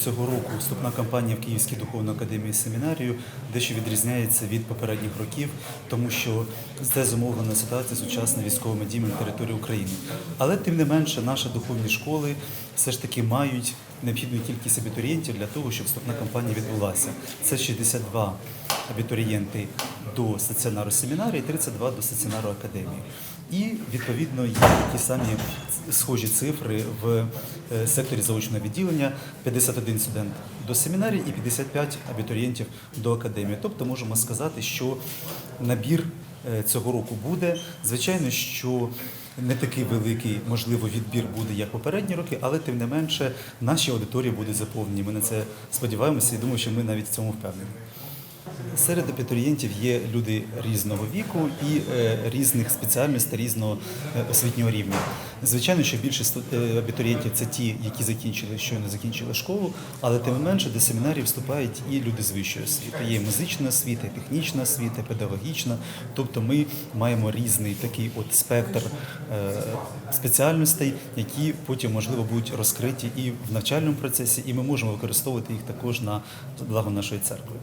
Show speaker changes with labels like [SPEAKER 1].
[SPEAKER 1] Цього року вступна кампанія в Київській духовній академії семінарію дещо відрізняється від попередніх років, тому що це зумовлена ситуація з сучасними військовими діями на території України. Але тим не менше, наші духовні школи все ж таки мають необхідну кількість абітурієнтів для того, щоб вступна кампанія відбулася. Це 62 абітурієнти до стаціонару семінарії, 32 до стаціонару академії. І відповідно є такі самі схожі цифри в е, секторі заочного відділення: 51 студент до семінарії і 55 абітурієнтів до академії. Тобто можемо сказати, що набір е, цього року буде. Звичайно, що не такий великий, можливо, відбір буде, як попередні роки, але тим не менше наші аудиторії будуть заповнені. Ми на це сподіваємося і думаю, що ми навіть в цьому впевнені. Серед абітурієнтів є люди різного віку і е, різних спеціальностей, різного е, освітнього рівня. Звичайно, що більшість е, абітурієнтів це ті, які закінчили, щойно закінчили школу, але тим не менше до семінарів вступають і люди з вищої освіти. Є музична освіта, технічна освіта, педагогічна. Тобто ми маємо різний такий от спектр спеціальностей, які потім можливо будуть розкриті і в навчальному процесі, і ми можемо використовувати їх також на благо нашої церкви.